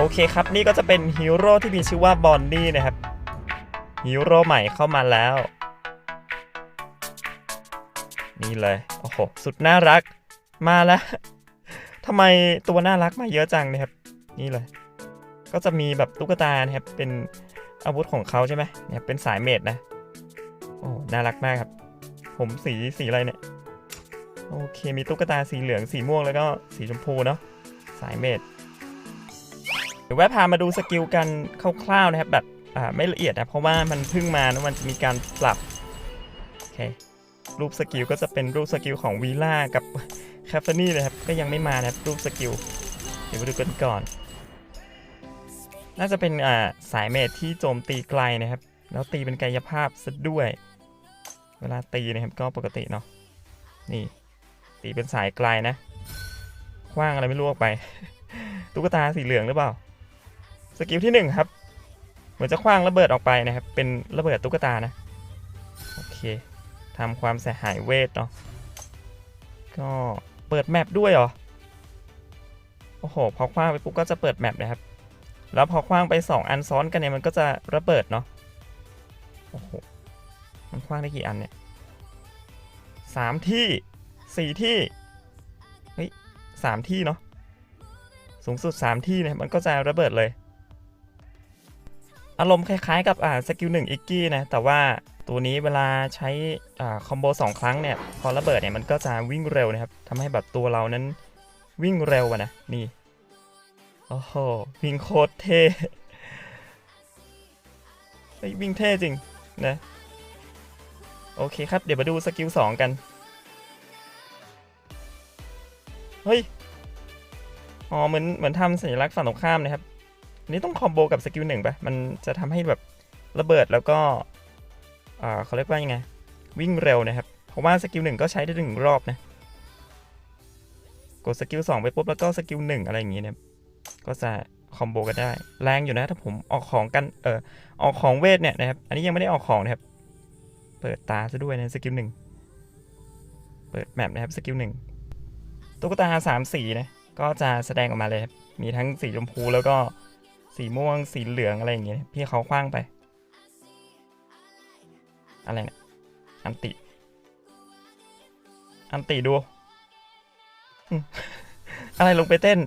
โอเคครับ นี่ก็จะเป็นฮีโร่ที่มีชื่อว่าบอนนี่นะครับฮีโร่ใหม่เข้ามาแล้ว นี่เลย โอ้โห สุดน่ารัก มาแล้วทำไมตัวน่ารักมาเยอะจังนะครับ นี่เลย ก็จะมีแบบตุ๊กตานะครับ เป็นอาวุธของเขาใช่ไหมเนี่ยเป็นสายเมดนะ โอ้น่ารักมากครับ ผมสีสีอะไรเนี่ย โอเค มีตุ๊กตาสีเหลือง สีม่วง แล้วก็สีชมพูเนาะ สายเมด เดี๋ยวแวะพามาดูสกิลกันคร่าวๆนะครับแบบไม่ละเอียดนะเพราะว่ามันเพิ่งมานะมันจะมีการปรับโอเครูปสกิลก็จะเป็นรูปสกิลของวีล่ากับแคฟเฟนี่นะครับก็ยังไม่มานะครับรูปสกิลเดี๋ยวมาดูกันก่อน น่าจะเป็นสายเมดที่โจมตีไกลนะครับ แล้วตีเป็นกายภาพซะด้วย เวลาตีนะครับก็ปกติเนาะนี่ตีเป็นสายไกลนะคว้างอะไรไม่รู้ออกไป ตุ๊กตาสีเหลืองหรือเปล่า สกิลที่หนึ่งครับ เหมือนจะคว้างระเบิดออกไปนะครับ เป็นระเบิดตุ๊กตานะ โอเคทำความเสียหายเวทเนาะ ก็เปิดแมปด้วยเหรอ โอ้โห พอคว้างไปปุ๊บก็จะเปิดแมปนะครับ แล้วพอคว้างไป 2 อันซ้อนกันเนี่ยมันก็จะระเบิดเนาะ โอ้โห มันคว้างได้กี่อันเนี่ยสามที่สี่ที่ เฮ้ยสามที่เนาะ สูงสุด3ที่เนี่ยมันก็จะระเบิดเลย อารมณ์คล้ายๆกับอ่าสกิลหนึ่งอิกกี้นะ แต่ว่าตัวนี้เวลาใช้อ่าคอมโบสองครั้งเนี่ย พอระเบิดเนี่ยมันก็จะวิ่งเร็วนะครับทำให้แบบตัวเรานั้นวิ่งเร็วอะนะ นี่ โอ้โห วิ่งโคตรเท่เฮ้วิ่งเท่จริงนะ โอเคครับ เดี๋ยวมาดูสกิล2กัน เฮ้ย อ๋อ เหมือนเหมือนทำสัญลักษณ์ฝั่งตรงข้ามนะครับ นนี้ต้องคอมโบกับสกิลหนึ่งปะมันจะทำให้แบบระเบิดแล้วก็อ่าเขาเรียกว่ายังไง วิ่งเร็วนะครับ เพราะว่าสกิลหนึ่งก็ใช้ได้หนึ่งรอบนะ กดสกิลสองไปปุ๊บแล้วก็สกิลหนึ่งอะไรอย่างงี้เนี่ยก็จะคอมโบกันได้ แรงอยู่นะถ้าผมออกของกันเออออกของเวทเนี่ยนะครับ อันนี้ยังไม่ได้ออกของนะครับ เปิดตาซะด้วยนะสกิลหนึ่งเปิดแมปนะครับสกิลหนึ่งตุ๊กตาสามสีนะก็จะแสดงออกมาเลยครับมีทั้งสีชมพูแล้วก็ สีม่วงสีเหลืองอะไรอย่างเงี้ยพี่เขาคว้างไป อะไรเนี่ยอันติ อันติดู อะไรลงไปเต้น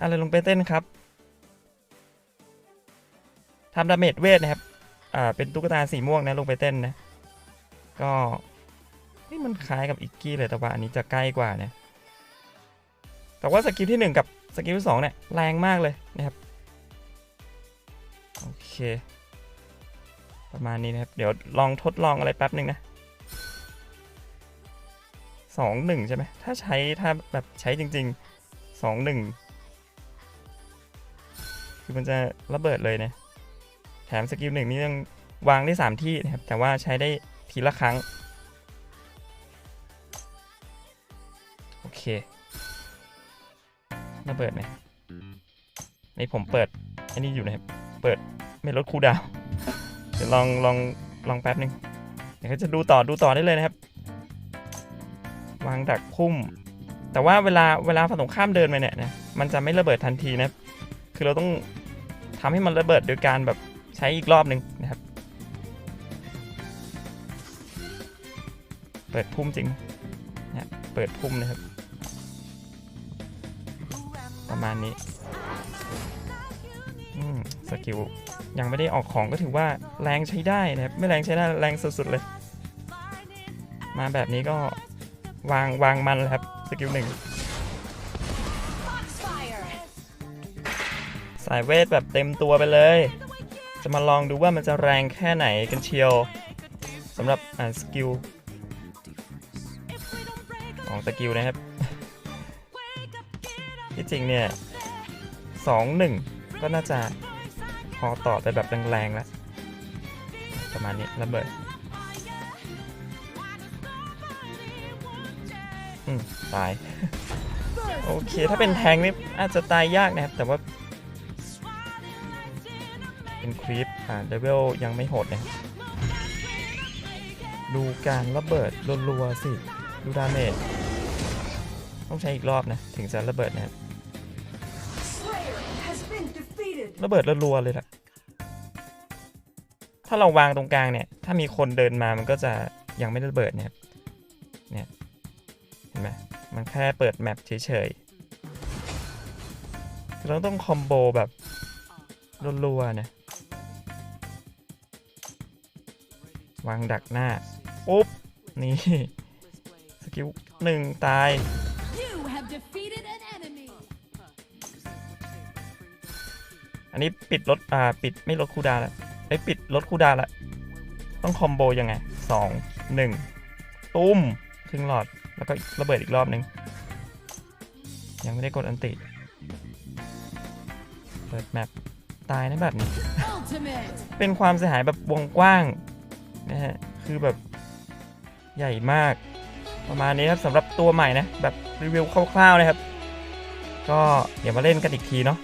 อะไรลงไปเต้นครับทำดาเมจเวทนะครับ อ่า เป็นตุ๊กตาสีม่วงนะลงไปเต้นนะ ก็นี่มันคล้ายกับอิกกี้เลยแต่ว่าอันนี้จะใกล้กว่าเนี่ย แต่ว่าสกิลที่ 1 กับสกิลที่2เนี่ยแรงมากเลยนะครับ เคประมาณนี้นะครับ เดี๋ยวลองทดลองอะไรแป๊บหนึ่งนะสองหนึ่งใช่ไหมถ้าใช้ถ้าแบบใช้จริงๆสองหนึ่งคือมันจะระเบิดเลยนะแถมสกิลหนึ่งนี่ยังวางได้3ที่นะครับ แต่ว่าใช้ได้ทีละครั้ง โอเค ระเบิดไหมนี่ผมเปิดอันนี้อยู่นะครับ เปิด ไม่ลดคูดาวเดี๋ยวลองลองลองแป๊บหนึ่งเดี๋ยวก็จะดูต่อดูต่อได้เลยนะครับ วางดักพุ่ม แต่ว่าเวลาเวลาฝั่งตรงข้ามเดินไปเนี่ยนะมันจะไม่ระเบิดทันทีนะครับคือเราต้องทำให้มันระเบิดโดยการแบบใช้อีกรอบหนึ่งนะครับ เปิดพุ่มจริงนะเปิดพุ่มนะครับ ประมาณนี้ สกิลยังไม่ได้ออกของก็ถือว่าแรงใช้ได้นะครับ ไม่แรงใช้ได้แรงสุดๆเลย มาแบบนี้ก็วางวางมันเลยครับสกิลหนึ่งสายเวทแบบเต็มตัวไปเลย จะมาลองดูว่ามันจะแรงแค่ไหนกันเชียวสำหรับอ่าสกิลของสกิลนะครับ ที่จริงเนี่ยสองหนึ่งก็น่าจะ พอต่อไปแบบแรงๆแล้ว ประมาณนี้ระเบิดอืมตาย โอเค ถ้าเป็นแทงนี่อาจจะตายยากนะครับ แต่ว่า เป็นครีปอ่าเลเวลยังไม่โหดนะครับดูการระเบิดรัวๆสิ ดูดาเมจต้องใช้อีกรอบนะ ถึงจะระเบิดนะครับ ระเบิดรัวๆเลยล่ะ ถ้าเราวางตรงกลางเนี่ย ถ้ามีคนเดินมามันก็จะยังไม่ระเบิดเนี่ยเนี่ย เห็นไหมมันแค่เปิดแมปเฉยๆเราต้องคอมโบแบบรัวๆนะวางดักหน้าปุ๊บนี่ สกิลหนึ่งตาย อันนี้ปิดรถอ่าปิดไม่ลดคูดาแล้วไอ้ปิดลดคูดาแล้วต้องคอมโบยังไงสองหนึ่งตุ้มครึ่งหลอดแล้วก็ระเบิดอีกรอบหนึ่งยังไม่ได้กดอันติ เปิดแมปตายนะแบบนี้ เป็นความเสียหายแบบวงกว้างนะฮะคือแบบใหญ่มาก ประมาณนี้ครับสำหรับตัวใหม่นะ แบบรีวิวคร่าวๆนะครับ ก็เดี๋ยวมาเล่นกันอีกทีเนาะ